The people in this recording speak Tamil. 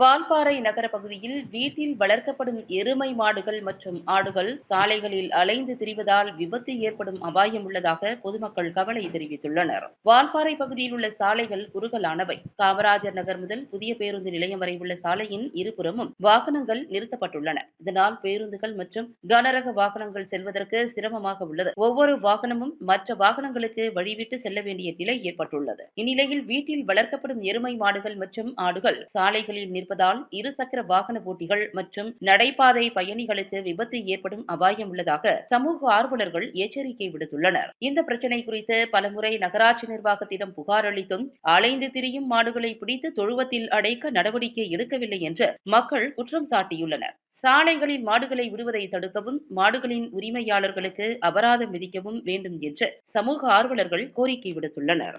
வால்பாறை நகர பகுதியில் வீட்டில் வளர்க்கப்படும் எருமை மாடுகள் மற்றும் ஆடுகள் சாலைகளில் அலைந்து திரிவதால் விபத்து ஏற்படும் அபாயம் உள்ளதாக பொதுமக்கள் கவலை தெரிவித்துள்ளனர். வால்பாறை பகுதியில் உள்ள சாலைகள் குறுகலானவை. காமராஜர் நகர் முதல் புதிய பேருந்து நிலையம் வரை உள்ள சாலையின் இருபுறமும் வாகனங்கள் நிறுத்தப்பட்டுள்ளன. இதனால் பேருந்துகள் மற்றும் கனரக வாகனங்கள் செல்வதற்கு சிரமமாக உள்ளது. ஒவ்வொரு வாகனமும் மற்ற வாகனங்களுக்கு வழிவிட்டு செல்ல வேண்டிய நிலை ஏற்பட்டுள்ளது. இந்நிலையில் வீட்டில் வளர்க்கப்படும் எருமை மாடுகள் மற்றும் ஆடுகள் சாலைகளில் இருப்பதால் இருசக்கர வாகன போட்டிகள் மற்றும் நடைபாதை பயணிகளுக்கு விபத்து ஏற்படும் அபாயம் உள்ளதாக சமூக ஆர்வலர்கள் எச்சரிக்கை விடுத்துள்ளனர். இந்த பிரச்சினை குறித்து பலமுறை நகராட்சி நிர்வாகத்திடம் புகார் அளித்தும் அலைந்து திரியும் மாடுகளை பிடித்து தொழுவத்தில் அடைக்க நடவடிக்கை எடுக்கவில்லை என்று மக்கள் குற்றம் சாட்டியுள்ளனர். சாலைகளில் மாடுகளை விடுவதை தடுக்கவும் மாடுகளின் உரிமையாளர்களுக்கு அபராதம் விதிக்கவும் வேண்டும் என்று சமூக ஆர்வலர்கள் கோரிக்கை விடுத்துள்ளனர்.